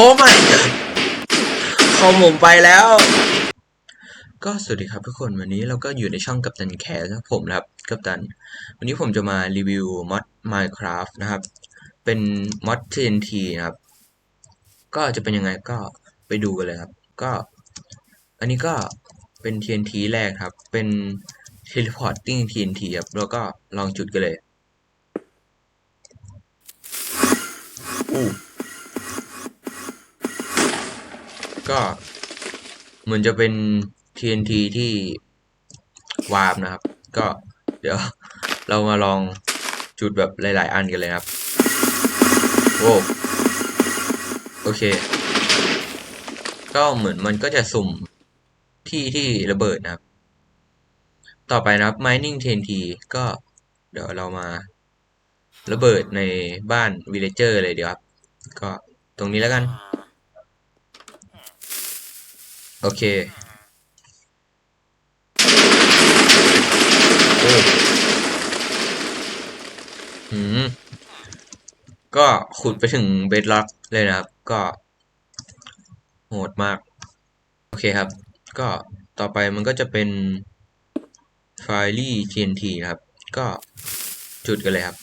อ้ไม่คอมผมไปแล้ว ก็สวัสดีครับทุกคนวันนี้เราก็อยู่ในช่องกัปตันแคร์นะครับผมนะครับกัปตัน วันนี้ผมจะมารีวิวมอด Minecraft นะครับ เป็นมอด TNT นะครับ ก็จะเป็นยังไงก็ไปดูกันเลยครับ ก็ อันนี้ก็เป็น TNT แรกครับ เป็น teleporting TNT ครับแล้วก็ลองจุดกันเลยอู้ ก็เหมือนจะเป็น TNT ที่วาร์ปนะครับ ก็เดี๋ยวเรามาลองจุดแบบหลาย ๆ อันกันเลยครับโว้โอเค ก็เหมือนมันก็จะสุ่มที่ที่ระเบิดนะครับ ต่อไปนะครับ mining TNT ก็เดี๋ยวเรามาระเบิดในบ้าน villager เลยเดี๋ยวครับ ก็ตรงนี้แล้วกัน โอเคโอ้หืมก็ขุดไปถึงเบดล็อกเลยนะครับ ก็โหดมาก โอเคครับ ก็ต่อไปมันก็จะเป็นไฟลี่ TNT นะครับ ก็จุดกันเลยครับ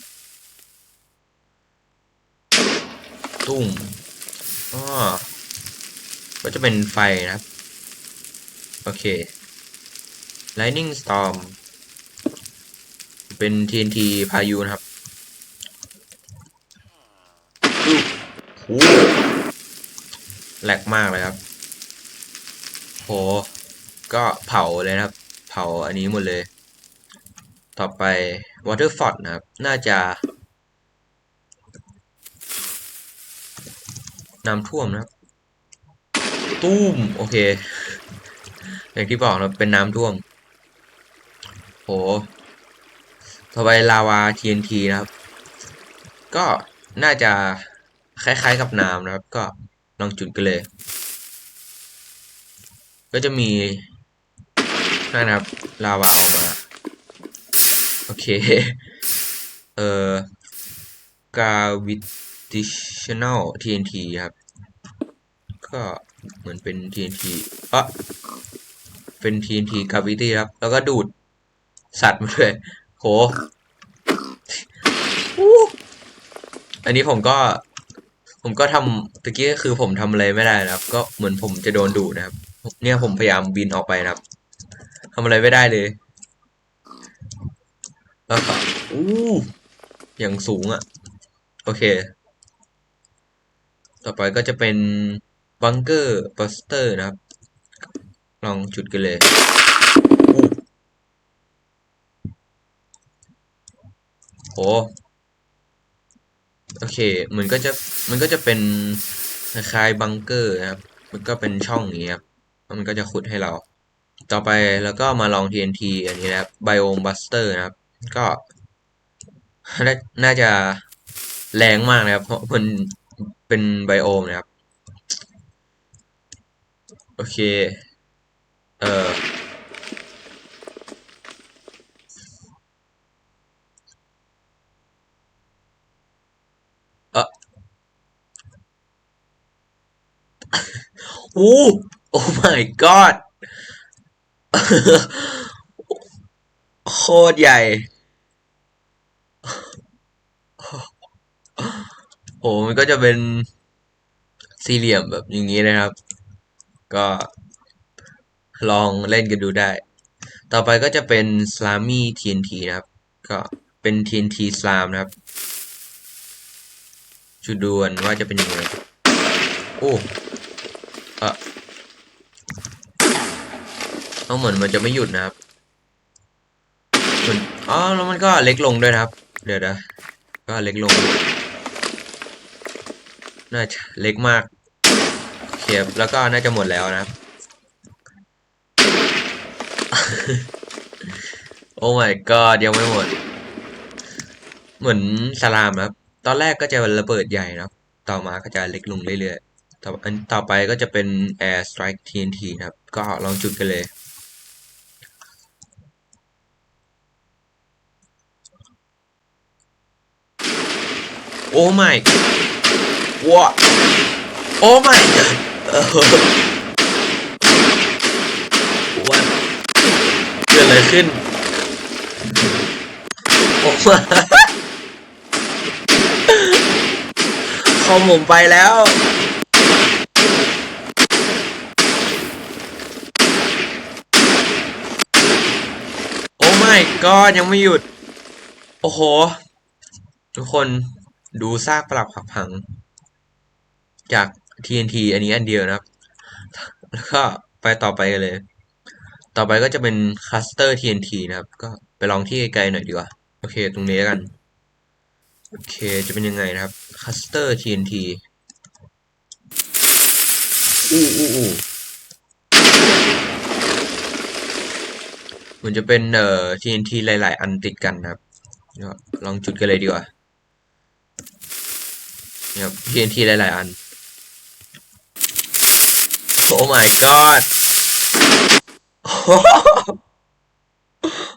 ตุ้มอ๋อก็จะเป็นไฟนะครับ โอเค Lightning Storm เป็น TNT พายุนะครับอู้หูแหลกมากเลยครับ โห ก็เผาเลยนะครับ เผาอันนี้หมดเลย ต่อไป Waterford นะครับ น่าจะน้ำท่วมนะครับ ตุ้ม โอเค อย่างที่บอกนะเป็นน้ำท่วม โห ต่อไปลาวา TNT นะครับ ก็น่าจะคล้ายๆกับน้ำนะครับ ก็ลองจุดกันเลย ก็จะมีนั่นนะครับลาวาออกมา โอเค เอ่อ gravitational TNT ครับ ก็เหมือนเป็น TNT อะ เป็น TNT gravity ครับ แล้วก็ดูดสัตว์มาด้วยโหอู้อันนี้ผมก็ ผมก็ทำตะกี้ก็คือผมทำอะไรไม่ได้นะครับ ก็เหมือนผมจะโดนดูนะครับ เนี่ยผมพยายามบินออกไปนะครับทำอะไรไม่ได้เลยแล้วก็อู้อย่างสูงอะ่ะ โอเค ต่อไปก็จะเป็นบังเกอร์บัสเตอร์นะครับ ลองจุดกันเลยโอ้โหโอเคมือนก็จะ มันก็จะเป็นคล้ายบังเกอร์นะครับ มันก็เป็นช่องอย่างนี้ครับแล้วมันก็จะขุดให้เรา ต่อไปแล้วก็มาลอง TNT อันนี้นะครับ Biome Buster นะครับ ก็ น่าจะแรงมากนะครับ เพราะมันเป็นไบโอมนะครับ โอเค ออ เอออู้โอ้ my god โคตรใหญ่ โอ้มันก็จะเป็นสี่เหลี่ยมแบบอย่างนี้นะครับ ก็ ลองเล่นกันดูได้ ต่อไปก็จะเป็น Slimy TNT นะครับ ก็เป็น TNT Slime นะครับจุดดวนว่าจะเป็นยังไงโอ้เออเอาเหมือนมันจะไม่หยุดนะครับมือนอ๋อแล้วมันก็เล็กลงด้วยนะครับ เดี๋ยวนะก็เล็กลง น่าจะเล็กมากเขียบแล้วก็น่าจะหมดแล้วนะครับ โอ้ my god ยังไม่หมด เหมือนสลามครับ ตอนแรกก็จะระเบิดใหญ่นะครับต่อมาก็จะเล็กลงเรื่อยๆ ต่ออันต่อไปก็จะเป็น Air Strike TNT นะครับ ก็ลองจุดกันเลยโอ้ my ว้าโอ้อ้ my god เออว่าเกิด อะไรขึ้นโอ้มคอมผมไปแล้วโอ้ my god ยังไม่หยุด โอ้โห ทุกคนดูซากปลักผักผัง จาก TNT อันนี้อันเดียวนะครับ แล้วก็ไปต่อไปเลย ต่อไปก็จะเป็นคลัสเตอร์ TNT นะครับ ก็ไปลองที่ไกลๆหน่อยดีกว่า โอเค ตรงนี้กัน โอเค จะเป็นยังไงนะครับคลัสเตอร์ TNT อู้อู้อู้มันจะเป็นเอ่อ TNT หลาย ๆ อันติดกันนะครับ ลองจุดกันเลยดีกว่าเนี่ย TNT หลาย ๆ อัน โอ้ my god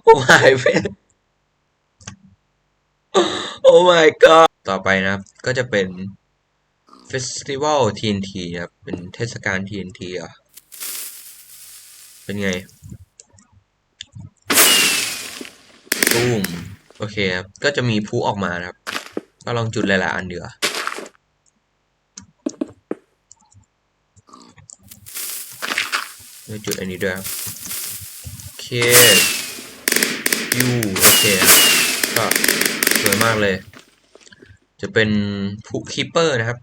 ผมหายไปโอ้ my god ต่อไปนะครับ ก็จะเป็น Festival TNT นะครับ เป็นเทศกาล TNT อะ เป็นไงตูมโอเคครับ ก็จะมีพลุออกมานะครับ ก็ลองจุดหลายๆอันเดือจุดอันนี้ด้วยครับ โอเคยูโอเคก็สวยมากเลย จะเป็นพุคิปเปอร์นะครับ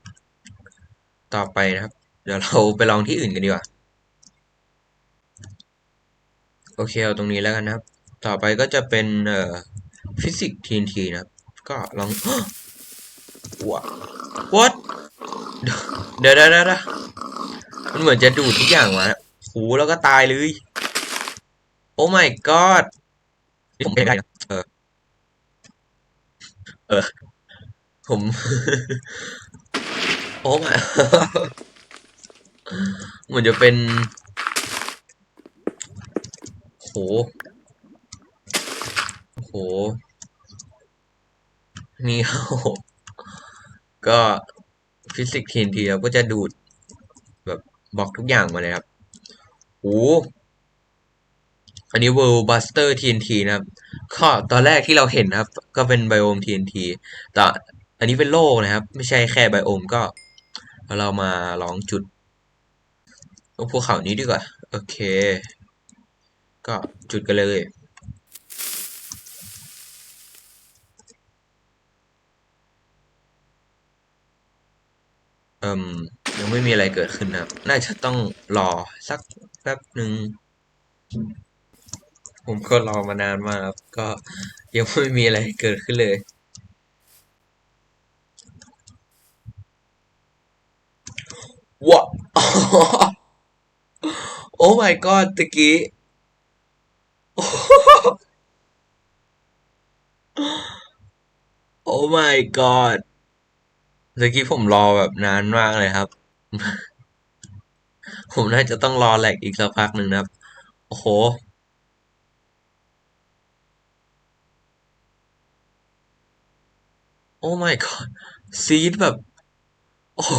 ต่อไปนะครับ เดี๋ยวเราไปลองที่อื่นกันดีกว่า โอเคเอาตรงนี้แล้วกันนะครับ ต่อไปก็จะเป็นเอ่อฟิสิกส์ TNT นะครับ ก็ลองว้า what เดี๋ยวเดี๋ยวเดี๋ยวมันเหมือนจะดูดทุกอย่างมาหูแล้วก็ตายเลย โอ้ my god นี่ผมไม่ได้นะเออ เออ ผม โอ้ my เหมือนจะเป็นโหโห นี่ครับก็ฟิสิกส์ TNT ครับก็จะดูด แบบบล็อกทุกอย่างมาเลยครับโอ้ อันนี้ World Buster TNT นะครับก็ตอนแรกที่เราเห็นนะครับ ก็เป็นไบโอม TNT แต่อันนี้เป็นโลกนะครับ ไม่ใช่แค่ไบโอมก็ เรามาลองจุดภูเขานี้ดีกว่า โอเค ก็จุดกันเลยเอ่มยังไม่มีอะไรเกิดขึ้นนะครับ น่าจะต้องรอสักแป๊บหนึ่ง ผมก็รอมานานมากครับ ก็ยังไม่มีอะไรเกิดขึ้นเลย ว้าโอ้ my god ตะกี้ โอ้ my god ตะกี้ผมรอแบบนานมากเลยครับ ผมน่าจะต้องรอแหลกอีกสักพักหนึ่งนะครับ โอ้โห โอ้ my god ซีดแบบ โอ้โห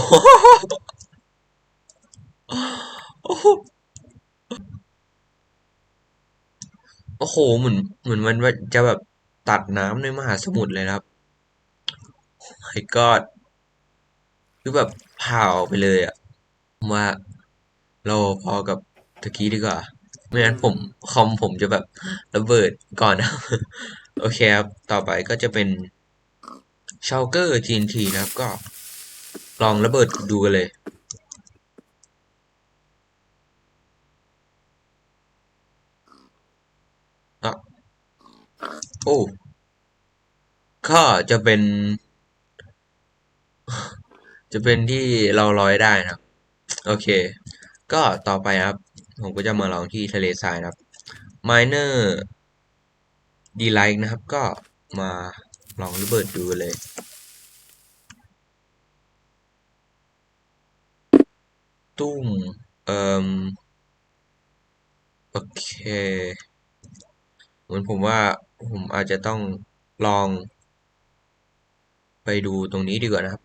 โอ้โห เหมือน เหมือนมันจะแบบตัดน้ำในมหาสมุทรเลยนะครับ โอ้ my god คือแบบเผาไปเลยอะมว่าเราพอกับตะกี้ดีกว่า ไม่งั้นผมคอมผมจะแบบระเบิดก่อนนะ โอเคครับ ต่อไปก็จะเป็น ช h ลเกอร์ TNT นะครับก็ลองระเบิดดูกันเลยอะโอ้ก็จะเป็น จะเป็นที่เราลอยได้นะครับ โอเค ก็ต่อไปครับ ผมก็จะมาลองที่ทะเลทรายนะครับ Miner Delight นะครับก็มา ลองระเบิดดูเลยตุ้มเอ่อโอเคเหมือนผมว่าผมอาจจะต้องลอง ไปดูตรงนี้ดีกว่านะครับ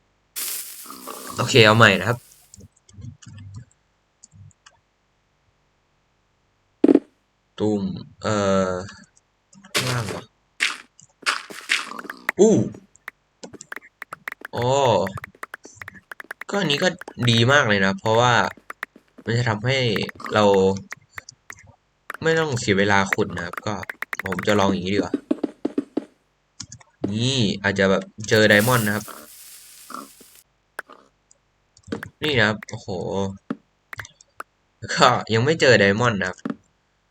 โอเคเอาใหม่นะครับ ตุ้มเอ่อล่างเหรอ อู้อ๋อก็อันนี้ก็ดีมากเลยนะ เพราะว่ามันจะทำให้เรา ไม่ต้องเสียเวลาขุดนะครับ ก็ผมจะลองอย่างนี้ดีกว่า นี่อาจจะแบบเจอไดมอนด์นะครับ นี่นะครับ โอ้โห ก็ยังไม่เจอไดมอนด์นะครับ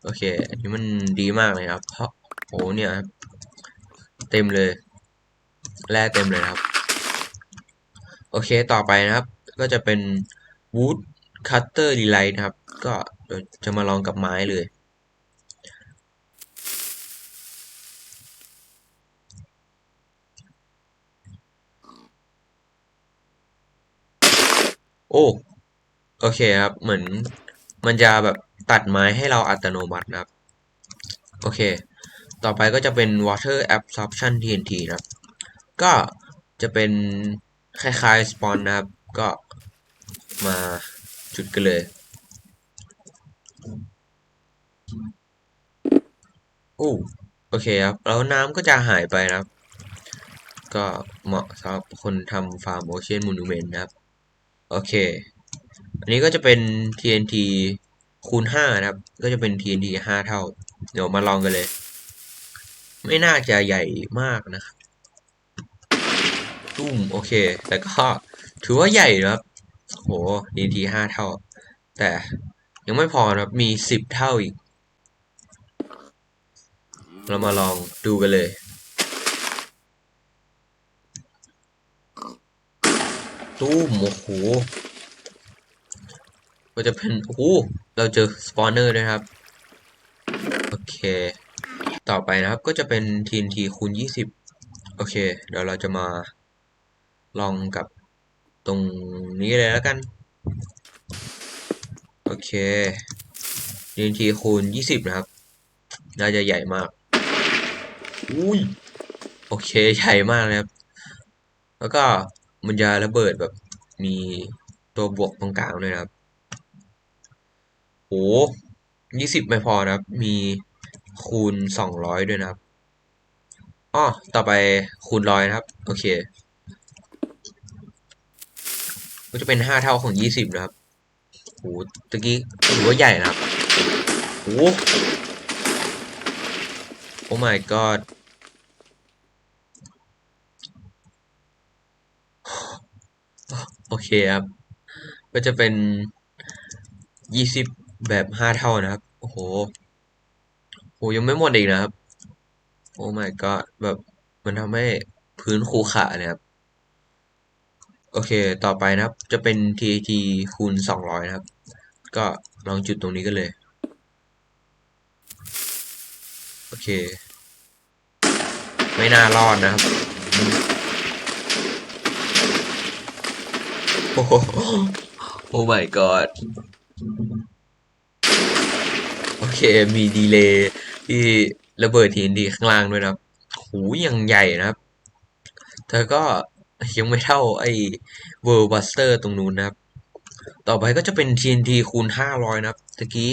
โอเค อันนี้มันดีมากเลยครับ เพราะโอ้เนี่ยครับ เต็มเลย แร่เต็มเลยครับ โอเคต่อไปนะครับ ก็จะเป็น Wood Cutter Delight นะครับ ก็จะมาลองกับไม้เลย โอ้โอเคครับ เหมือนมันจะแบบตัดไม้ให้เราอัตโนมัตินะครับ โอเค ต่อไปก็จะเป็น Water Absorption TNT นะครับ ก็จะเป็นคล้ายๆ spawn นะครับ ก็มาจุดกันเลย โอ้โอเคครับ แล้วน้ำก็จะหายไปนะครับ ก็เหมาะสำหรับคนทำฟาร์มโอเชียนมูนูเมนต์นะครับ โอเค อันนี้ก็จะเป็น TNT คูณ 5 นะครับ ก็จะเป็น TNT 5 เท่า เดี๋ยวมาลองกันเลย ไม่น่าจะใหญ่มากนะครับ ตุ้มโอเค แต่ก็ถือว่าใหญ่ครับโห TNT 5เท่า แต่ยังไม่พอนะครับมี10เท่าอีก เรามาลองดูกันเลยตู้มโอ้โหก็จะเป็นโอ้โหเราเจอสปอนเนอร์ด้วยครับ โอเค ต่อไปนะครับก็จะเป็น TNT คูณ 20 โอเค เดี๋ยวเราจะมา ลองกับตรงนี้เลยแล้วกัน โอเค TNT คูณ 20 นะครับ น่าจะใหญ่มาก อุ้ย โอเค ใหญ่มากเลยครับ แล้วก็มันจะระเบิดแบบมีตัวบวกตรงกลางด้วยนะครับโอ้ยี่สิบไม่พอนะครับ มีคูณสองร้อยด้วยนะครับอ๋อต่อไปคูณร้อยนะครับ โอเค ก็จะเป็นห้าเท่าของยี่สิบนะครับโอ้ตะกี้ถือว่าใหญ่นะครับโอ้โอ้ my god โอเคครับ ก็จะเป็นยี่สิบแบบห้าเท่านะครับ โอ้โหโหยังไม่หมดอีกนะครับ โอ้ my god แบบมันทำให้พื้นคูขาเนี่ยครับ โอเค ต่อไปนะครับ จะเป็น TAT คูณสองร้อยนะครับ ก็ลองจุดตรงนี้กันเลย โอเค ไม่น่ารอดนะครับ โอ้โหโอ้ my god โอเค มีดีเลย์ที่ระเบิดทีนดีข้างล่างด้วยนะครับ หูยังใหญ่นะครับ เธอก็ ยังไม่เท่าไอ้ World Buster ตรงนู้นนะครับ ต่อไปก็จะเป็น TNT คูณ 500 นะครับตะกี้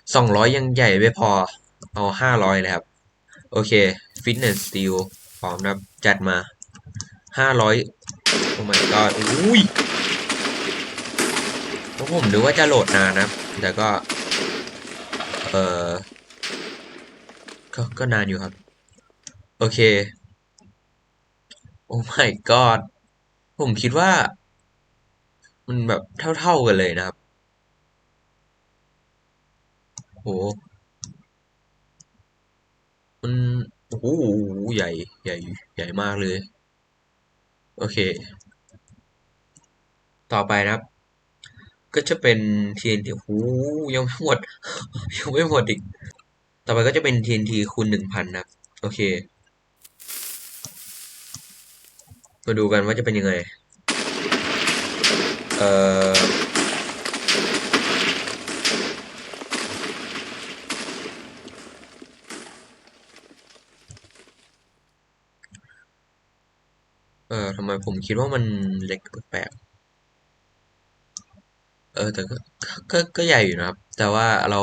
200 ยังใหญ่ไม่พอ เอา 500 เลยครับ โอเค Fitness Steel พร้อมนะครับ จัดมา 500 โอ้ my god อุ้ยเพราะผมนึกว่าจะโหลดนานนะแต่ก็ เออก็ก็นานอยู่ครับ โอเค โอ้ my god ผมคิดว่า มันแบบเท่าๆกันเลยนะครับ โห มัน โอ้โหใหญ่ใหญ่ใหญ่มากเลย โอเค ต่อไปนะครับ ก็จะเป็น TNT โอ้โหยังไม่หมด ยังไม่หมดอีก ต่อไปก็จะเป็น TNT คูณหนึ่งพันนะครับ โอเค มาดูกันว่าจะเป็นยังไง เอ่อ เออทำไมผมคิดว่ามันเล็กแปลกเออแต่ก็ก็ก็ใหญ่อยู่นะครับ แต่ว่าเรา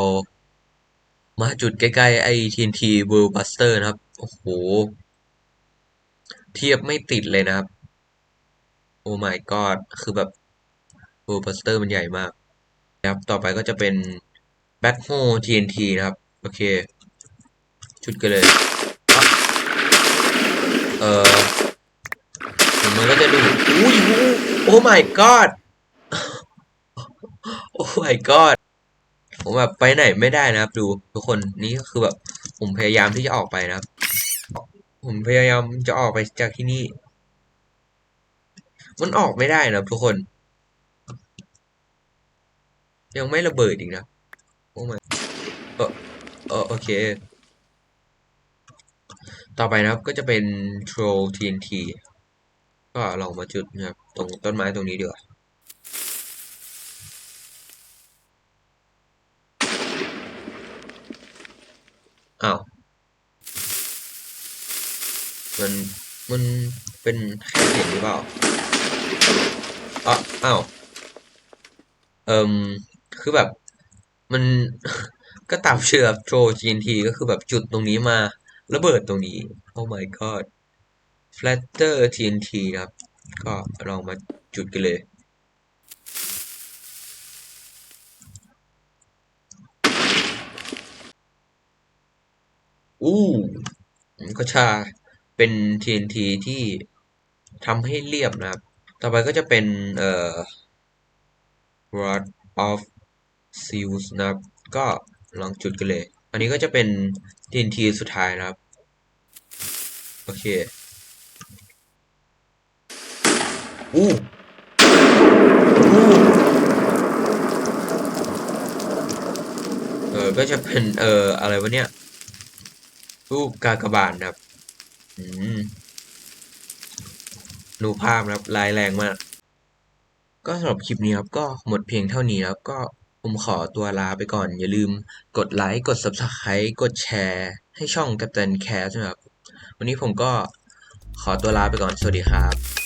มาจุดใกล้ ๆ ไอ้ TNT World Buster นะครับ โอ้โห เทียบไม่ติดเลยนะครับ โอ้ my god คือแบบ World Buster มันใหญ่มากนะครับ ต่อไปก็จะเป็น Backhoe TNT นะครับ โอเคจุดกันเลยอเออมันก็จะดูอุ้ยโอ้ my god โอ้ my god ผมแบบไปไหนไม่ได้นะครับ ดูทุกคนนี่ก็คือแบบผมพยายามที่จะออกไปนะครับ ผมพยายามจะออกไปจากที่นี่ มันออกไม่ได้นะทุกคน ยังไม่ระเบิดอีกนะ โอ้ my เออเออโอเค ต่อไปนะครับก็จะเป็น Troll TNT ก็ลองมาจุดนะครับ ตรงต้นไม้ตรงนี้ดีกว่าอ้าว มันมันเป็นแค่เสียงหรือเปล่าอ๋ออ้าวเอิมคือแบบมันก็ตามชื่อครับ Troll TNT ก็คือแบบจุดตรงนี้มาระเบิดตรงนี้ Oh my god Flatter TNT นะครับ ก็ลองมาจุดกันเลยอู้ก็ชา เป็น TNT ที่ทำให้เรียบนะครับ ต่อไปก็จะเป็นเอ่อ Rod of Seals นะครับ ก็ลองจุดกันเลย อันนี้ก็จะเป็น TNT สุดท้ายนะครับ โอเคอู้หูเออก็จะเป็นเอ่ออะไรวะเนี่ยรูปกากบาทนะครับ อืมดูภาพครับลายแรงมาก ก็สำหรับคลิปนี้ครับ ก็หมดเพียงเท่านี้ครับ ก็ผมขอตัวลาไปก่อน อย่าลืมกดไลค์กด Subscribe กดแชร์ ให้ช่องกัปตันแคสนะครับ วันนี้ผมก็ขอตัวลาไปก่อน สวัสดีครับ